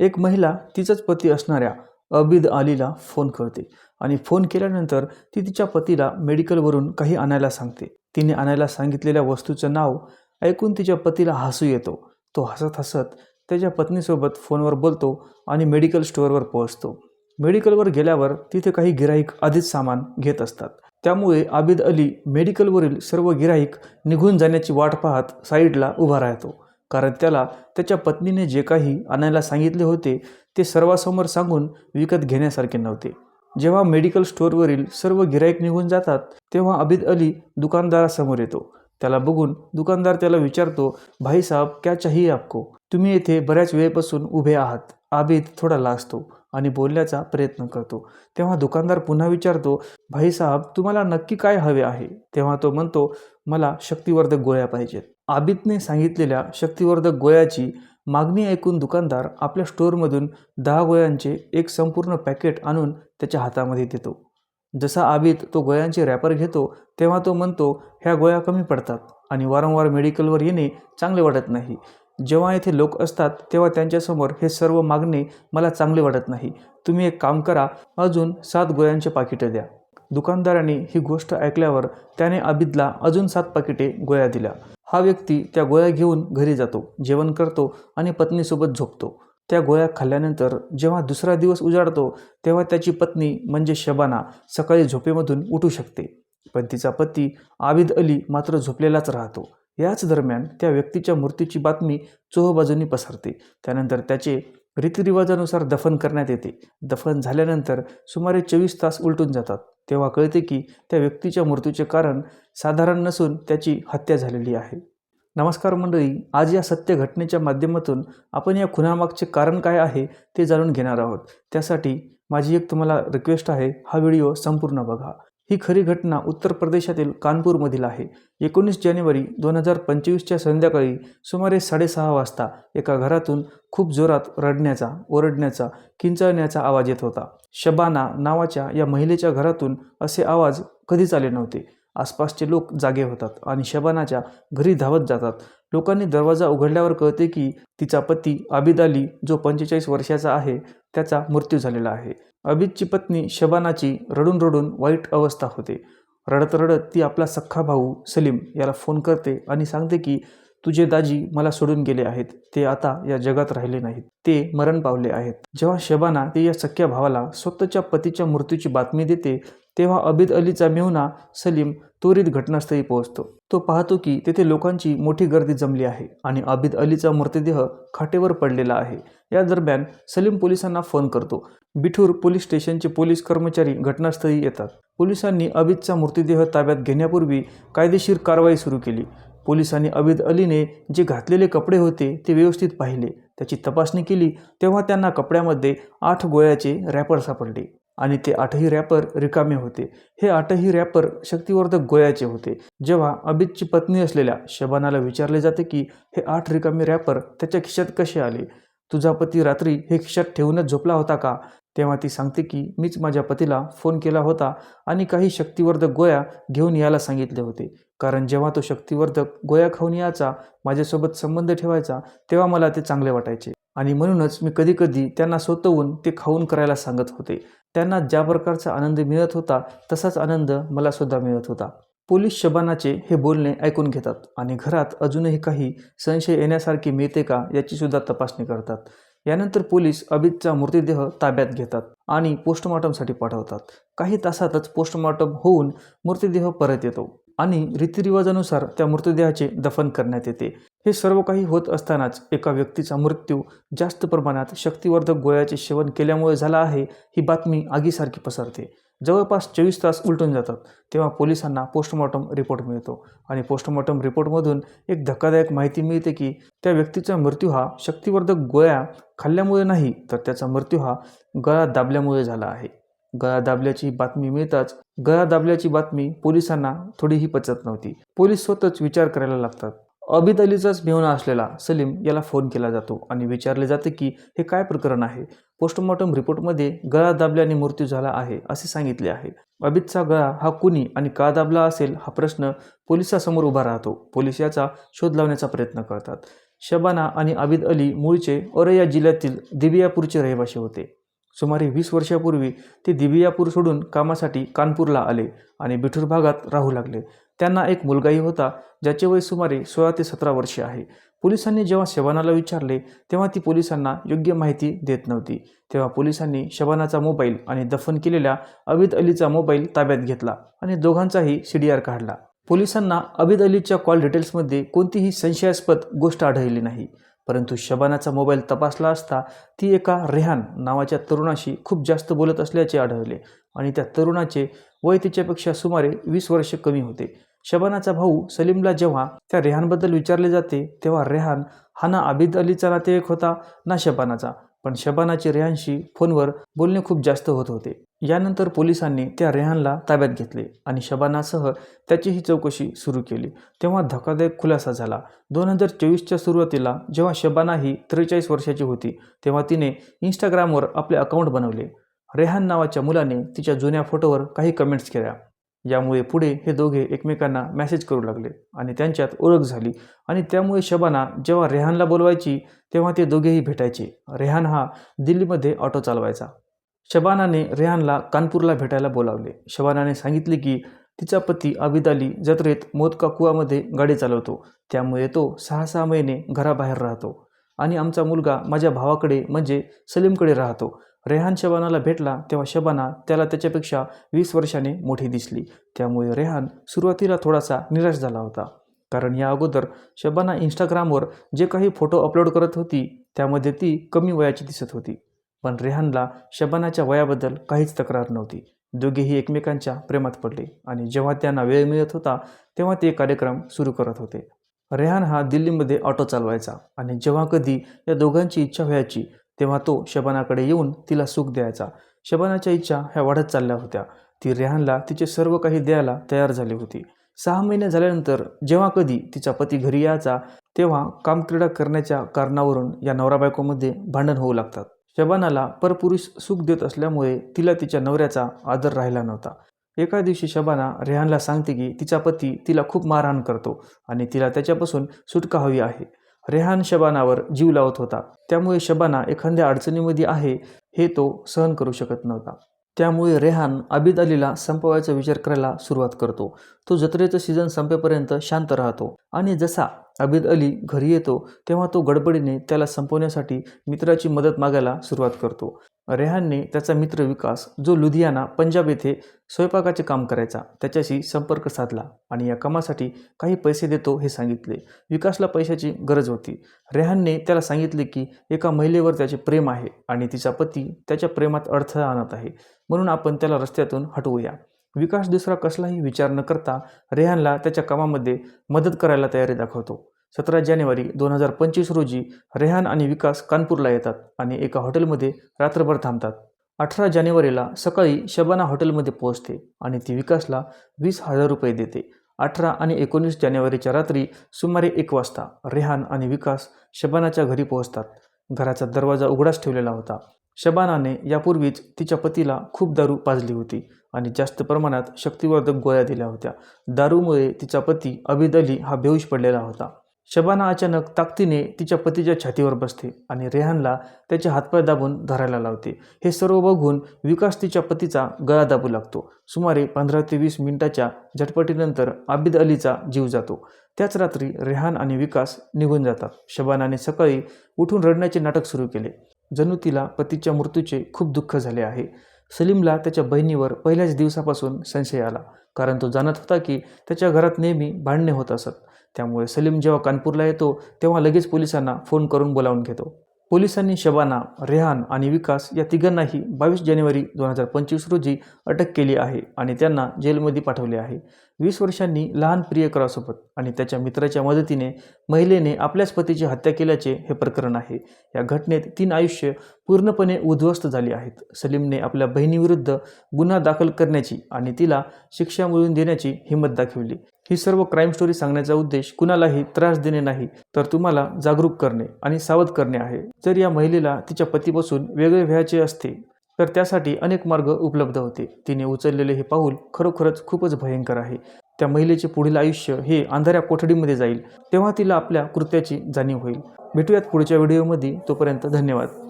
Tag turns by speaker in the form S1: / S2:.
S1: एक महिला तिचाच पती असणाऱ्या अबिद अलीला फोन करते आणि फोन केल्यानंतर ती तिच्या पतीला मेडिकलवरून काही आणायला सांगते. तिने आणायला सांगितलेल्या वस्तूचं नाव ऐकून तिच्या पतीला हसू येतो. तो हसत हसत त्याच्या पत्नीसोबत फोनवर बोलतो आणि मेडिकल स्टोअरवर पोहोचतो. मेडिकलवर गेल्यावर तिथे काही गिराईक आधीच सामान घेत असतात. त्यामुळे आबिद अली मेडिकलवरील सर्व गिराईक निघून जाण्याची वाट पाहत साईडला उभा राहतो. कारण त्याला त्याच्या पत्नीने जे काही आणायला सांगितले होते ते सर्वासमोर सांगून विकत घेण्यासारखे नव्हते. जेव्हा मेडिकल स्टोअरवरील सर्व गिराईक निघून जातात तेव्हा आबिद अली दुकानदारासमोर येतो. त्याला बघून दुकानदार त्याला विचारतो भाईसाहेब क्या चाहिए आपको? तुम्ही येथे बऱ्याच वेळेपासून उभे आहात. आबिद थोडा लाजतो आणि बोलण्याचा प्रयत्न करतो. तेव्हा दुकानदार पुन्हा विचारतो भाईसाहेब तुम्हाला नक्की काय हवे आहे? तेव्हा तो म्हणतो मला शक्तिवर्धक गोळ्या पाहिजेत. आबितने सांगितलेल्या शक्तिवर्धक गोळ्याची मागणी ऐकून दुकानदार आपल्या स्टोअरमधून दहा गोळ्यांचे एक संपूर्ण पॅकेट आणून त्याच्या हातामध्ये देतो. जसा आबित तो गोळ्यांचे रॅपर घेतो तेव्हा तो म्हणतो ह्या गोळ्या कमी पडतात आणि वारंवार मेडिकलवर येणे चांगले वाटत नाही. जेव्हा येथे लोक असतात तेव्हा त्यांच्यासमोर हे सर्व मागणे मला चांगले वाटत नाही. तुम्ही एक काम करा अजून सात गोळ्यांचे पाकिटं द्या. दुकानदाराने ही गोष्ट ऐकल्यावर त्याने आबिदला अजून सात पाकिटे गोळ्या दिल्या. हा व्यक्ती त्या गोळ्या घेऊन घरी जातो जेवण करतो आणि पत्नीसोबत झोपतो. त्या गोळ्या खाल्ल्यानंतर जेव्हा दुसरा दिवस उजाडतो तेव्हा त्याची पत्नी म्हणजे शबाना सकाळी झोपेमधून उठू शकते. पण तिचा पती आबिद अली मात्र झोपलेलाच राहतो. याच दरम्यान त्या व्यक्तीच्या मृत्यूची बातमी चोहबाजूंनी पसरते. त्यानंतर त्याचे रीतिरिवाजानुसार दफन करण्यात येते. दफन झाल्यानंतर सुमारे चोवीस तास उलटून जातात. तेव्हा कळते की त्या व्यक्तीच्या मृत्यूचे कारण साधारण नसून त्याची हत्या झालेली आहे. नमस्कार मंडळी आज या सत्य घटनेच्या माध्यमातून आपण या खुनामागचे कारण काय आहे ते जाणून घेणार आहोत. त्यासाठी माझी एक तुम्हाला रिक्वेस्ट आहे हा व्हिडिओ संपूर्ण बघा. ही खरी घटना उत्तर प्रदेशातील कानपूरमधील आहे. एकोणीस जानेवारी दोन हजार पंचवीसच्या संध्याकाळी सुमारे साडेसहा वाजता एका घरातून खूप जोरात रडण्याचा ओरडण्याचा किंचाळण्याचा आवाज येत होता. शबाना नावाच्या या महिलेच्या घरातून असे आवाज कधीच आले नव्हते. आसपासचे लोक जागे होतात आणि शबानाच्या घरी धावत जातात. लोकांनी दरवाजा उघडल्यावर कळते की तिचा पती आबिद अली जो पंचेचाळीस वर्षाचा आहे त्याचा मृत्यू झालेला आहे. अबिदची पत्नी शबानाची रडून रडून वाईट अवस्था होते. रडत रडत ती आपला सख्खा भाऊ सलीम याला फोन करते आणि सांगते की तुझे दाजी मला सोडून गेले आहेत. ते आता या जगात राहिले नाहीत. ते मरण पावले आहेत. जेव्हा शबाना ते या सख्या भावाला स्वतःच्या पतीच्या मृत्यूची बातमी देते तेव्हा अबिद अलीचा मेहुना सलीम त्वरित घटनास्थळी पोहोचतो. तो पाहतो की तेथे लोकांची मोठी गर्दी जमली आहे आणि आबिद अलीचा मृतदेह खाटेवर पडलेला आहे. या दरम्यान सलीम पोलिसांना फोन करतो. बिठूर पोलीस स्टेशनचे पोलीस कर्मचारी घटनास्थळी येतात. पोलिसांनी अबिदचा मृतदेह ताब्यात घेण्यापूर्वी कायदेशीर कारवाई सुरू केली. पोलिसांनी अबिद अलीने जे घातलेले कपडे होते ते व्यवस्थित पाहिले. त्याची तपासणी केली तेव्हा त्यांना कपड्यामध्ये आठ गोळ्याचे रॅपर सापडले. आणि ते आठही रॅपर रिकामे होते. हे आठही रॅपर शक्तिवर्धक गोळ्याचे होते. जेव्हा अबितची पत्नी असलेल्या शबानाला विचारले जाते की हे आठ रिकामे रॅपर त्याच्या खिशात कसे आले? तुझा पती रात्री हे खिशात ठेवूनच झोपला होता का? तेव्हा ती सांगते की मीच माझ्या पतीला फोन केला होता आणि काही शक्तिवर्धक गोळ्या घेऊन यायला सांगितले होते. कारण जेव्हा तो शक्तिवर्धक गोया खाऊन यायचा माझ्यासोबत संबंध ठेवायचा तेव्हा मला ते चांगले वाटायचे. आणि म्हणूनच मी कधीकधी त्यांना स्वतःहून ते खाऊन करायला सांगत होते. त्यांना ज्या प्रकारचा आनंद मिळत होता तसाच आनंद मला सुद्धा मिळत होता. पोलीस शबानाचे हे बोलणे ऐकून घेतात आणि घरात अजूनही काही संशय येण्यासारखे मिळते का याची सुद्धा तपासणी करतात. यानंतर पोलीस अबितचा मृतदेह ताब्यात घेतात आणि पोस्टमॉर्टमसाठी पाठवतात. काही तासातच पोस्टमॉर्टम होऊन मृतदेह परत येतो आणि रीतिरिवाजानुसार त्या मृतदेहाचे दफन करण्यात येते. हे सर्व काही होत असतानाच एका व्यक्तीचा मृत्यू जास्त प्रमाणात शक्तिवर्धक गोळ्याचे सेवन केल्यामुळे झाला आहे ही बातमी आगीसारखी पसरते. जवळपास चोवीस तास उलटून जातात तेव्हा पोलिसांना पोस्टमॉर्टम रिपोर्ट मिळतो आणि पोस्टमॉर्टम रिपोर्टमधून एक धक्कादायक माहिती मिळते की त्या व्यक्तीचा मृत्यू हा शक्तिवर्धक गोळ्या खाल्ल्यामुळे नाही तर त्याचा मृत्यू हा गळा दाबल्यामुळे झाला आहे. गळा दाबल्याची बातमी मिळताच गळा दाबल्याची बातमी पोलिसांना थोडीही पचत नव्हती. पोलीस स्वतःच विचार करायला लागतात. अबिद अलीचाच मेहुणा असलेला सलीम याला फोन केला जातो आणि विचारले जाते की हे काय प्रकरण आहे? पोस्टमॉर्टम रिपोर्टमध्ये गळा दाबल्याने मृत्यू झाला आहे असे सांगितले आहे. अबितचा गळा हा कुणी आणि का दाबला असेल हा प्रश्न पोलिसासमोर उभा राहतो. पोलीस याचा शोध लावण्याचा प्रयत्न करतात. शबाना आणि आबिद अली मूळचे औरया जिल्ह्यातील दिबियापूरचे रहिवासी होते. सुमारे वीस वर्षापूर्वी ते दिबियापूर सोडून कामासाठी कानपूरला आले आणि बिठूर भागात राहू लागले. त्यांना एक मुलगाही होता ज्याचे वय सुमारे सोळा ते सतरा वर्षे आहे. पोलिसांनी जेव्हा शबानाला विचारले तेव्हा ती पोलिसांना योग्य माहिती देत नव्हती. तेव्हा पोलिसांनी शबानाचा मोबाईल आणि दफन केलेल्या अबिद अलीचा मोबाईल ताब्यात घेतला आणि दोघांचाही सी डी आर काढला. पोलिसांना अबिद अलीच्या कॉल डिटेल्समध्ये कोणतीही संशयास्पद गोष्ट आढळली नाही. परंतु शबानाचा मोबाईल तपासला असता ती एका रेहान नावाच्या तरुणाशी खूप जास्त बोलत असल्याचे आढळले आणि त्या तरुणाचे वय तिच्यापेक्षा सुमारे वीस वर्ष कमी होते. शबानाचा भाऊ सलीमला जेव्हा त्या रेहानबद्दल विचारले जाते तेव्हा रेहान हा ना आबिद अलीचा नातेवाईक होता ना शबानाचा. पण शबानाचे रेहानशी फोनवर बोलणे खूप जास्त होत होते. यानंतर पोलिसांनी त्या रेहानला ताब्यात घेतले आणि शबानासह त्याचीही चौकशी सुरू केली. तेव्हा धक्कादायक खुलासा झाला. दोन हजार चोवीसच्या सुरुवातीला जेव्हा शबाना ही त्रेचाळीस वर्षाची होती तेव्हा तिने इंस्टाग्रामवर आपले अकाउंट बनवले. रेहान नावाच्या मुलाने तिच्या जुन्या फोटोवर काही कमेंट्स केल्या. यामुळे पुढे हे दोघे एकमेकांना मेसेज करू लागले आणि त्यांच्यात ओळख झाली. आणि त्यामुळे शबाना जेव्हा रेहानला बोलवायची तेव्हा ते दोघेही भेटायचे. रेहान हा दिल्लीमध्ये ऑटो चालवायचा. शबानाने रेहानला कानपूरला भेटायला बोलावले. शबानाने सांगितले की तिचा पती आबिद अली जत्रेत मोदका कुवामध्ये गाडी चालवतो. त्यामुळे तो सहा सहा महिने घराबाहेर राहतो. आणि आमचा मुलगा माझ्या भावाकडे म्हणजे सलीमकडे राहतो. रेहान शबानाला भेटला तेव्हा शबाना त्याला त्याच्यापेक्षा वीस वर्षाने मोठी दिसली. त्यामुळे रेहान सुरुवातीला थोडासा निराश झाला होता. कारण या अगोदर शबाना इंस्टाग्रामवर जे काही फोटो अपलोड करत होती त्यामध्ये ती कमी वयाची दिसत होती. पण रेहानला शबानाच्या वयाबद्दल काहीच तक्रार नव्हती. दोघेही एकमेकांच्या प्रेमात पडले आणि जेव्हा त्यांना वेळ मिळत होता तेव्हा ते कार्यक्रम सुरू करत होते. रेहान हा दिल्लीमध्ये ऑटो चालवायचा आणि जेव्हा कधी या दोघांची इच्छा व्हायची तेव्हा तो शबानाकडे येऊन तिला सुख द्यायचा. शबानाच्या इच्छा ह्या वाढत चालल्या होत्या. ती रेहानला तिचे सर्व काही द्यायला तयार झाली होती. सहा महिने झाल्यानंतर जेव्हा कधी तिचा पती घरी यायचा तेव्हा कामक्रीडा करण्याच्या कारणावरून या नवरा बायकोमध्ये भांडण होऊ लागतात. शबानाला परपुरुष सुख देत असल्यामुळे तिला तिच्या नवऱ्याचा आदर राहिला नव्हता. एका दिवशी शबाना रेहानला सांगते की तिचा पती तिला खूप मारहाण करतो आणि तिला त्याच्यापासून सुटका हवी आहे. रेहान शबानावर जीव लावत होता. त्यामुळे शबाना एखाद्या अडचणीमध्ये आहे हे तो सहन करू शकत नव्हता. त्यामुळे रेहान आबिद अलीला संपवायचा विचार करायला सुरुवात करतो. तो जत्रेचं सीझन संपेपर्यंत शांत राहतो. आणि जसा आबिद अली घरी येतो तेव्हा तो गडबडीने त्याला संपवण्यासाठी मित्राची मदत मागायला सुरुवात करतो. रेहानने त्याचा मित्र विकास जो लुधियाना पंजाब येथे स्वयंपाकाचे काम करायचा त्याच्याशी संपर्क साधला आणि या कामासाठी काही पैसे देतो हे सांगितले. विकासला पैशाची गरज होती. रेहानने त्याला सांगितले की एका महिलेवर त्याचे प्रेम आहे आणि तिचा पती त्याच्या प्रेमात अडथळा आणत आहे. म्हणून आपण त्याला रस्त्यातून हटवूया. विकास दुसरा कसलाही विचार न करता रेहानला त्याच्या कामामध्ये मदत करायला तयारी दाखवतो. सतरा जानेवारी दोन हजार पंचवीस रोजी रेहान आणि विकास कानपूरला येतात आणि एका हॉटेलमध्ये रात्रभर थांबतात. अठरा जानेवारीला सकाळी शबाना हॉटेलमध्ये पोहोचते आणि ती विकासला वीस हजार रुपये देते. अठरा आणि एकोणीस जानेवारीच्या रात्री सुमारे एक वाजता रेहान आणि विकास शबानाच्या घरी पोहोचतात. घराचा दरवाजा उघडाच ठेवलेला होता. शबानाने यापूर्वीच तिच्या पतीला खूप दारू पाजली होती. आणि जास्त प्रमाणात शक्तिवर्धक गोळ्या दिल्या होत्या. दारूमुळे तिचा पती अबिद अली हा बेहोश पडलेला होता. शबाना अचानक ताकदीने तिच्या पतीच्या छातीवर बसते आणि रेहानला त्याचे हातपाय दाबून धरायला लावते. हे सर्व बघून विकास तिच्या पतीचा गळा दाबू लागतो. सुमारे पंधरा ते वीस मिनिटाच्या झटपटीनंतर आबिद अलीचा जीव जातो. त्याच रात्री रेहान आणि विकास निघून जातात. शबानाने सकाळी उठून रडण्याचे नाटक सुरू केले. जणू तिला पतीच्या मृत्यूचे खूप दुःख झाले आहे. सलीमला त्याच्या बहिणीवर पहिल्याच दिवसापासून संशय आला. कारण तो जाणत होता की त्याच्या घरात नेहमी भांडणे होत असत. त्यामुळे सलीम जेव्हा कानपूरला येतो तेव्हा लगेच पोलिसांना फोन करून बोलावून घेतो. पोलिसांनी शबाना रेहान आणि विकास या तिघांनाही बावीस जानेवारी दोन हजार पंचवीस रोजी अटक केली आहे आणि त्यांना जेलमध्ये पाठवले आहे. वीस वर्षांनी लहान प्रियकरासोबत आणि त्याच्या मित्राच्या मदतीने महिलेने आपल्याच पतीची हत्या केल्याचे हे प्रकरण आहे. या घटनेत तीन आयुष्य पूर्णपणे उद्ध्वस्त झाली आहेत. सलीमने आपल्या बहिणीविरुद्ध गुन्हा दाखल करण्याची आणि तिला शिक्षा मिळवून देण्याची हिंमत दाखवली. ही सर्व क्राईम स्टोरी सांगण्याचा उद्देश कुणालाही त्रास देणे नाही तर तुम्हाला जागरूक करणे आणि सावध करणे आहे. जर या महिलेला तिच्या पतीपासून वेगळे व्हायचे असते तर त्यासाठी अनेक मार्ग उपलब्ध होते. तिने उचललेले हे पाऊल खरोखरच खूपच भयंकर आहे. त्या महिलेचे पुढील आयुष्य हे अंधाऱ्या कोठडीमध्ये जाईल. तेव्हा तिला आपल्या कृत्याची जाणीव होईल. भेटूयात पुढच्या व्हिडिओमध्ये. तोपर्यंत धन्यवाद.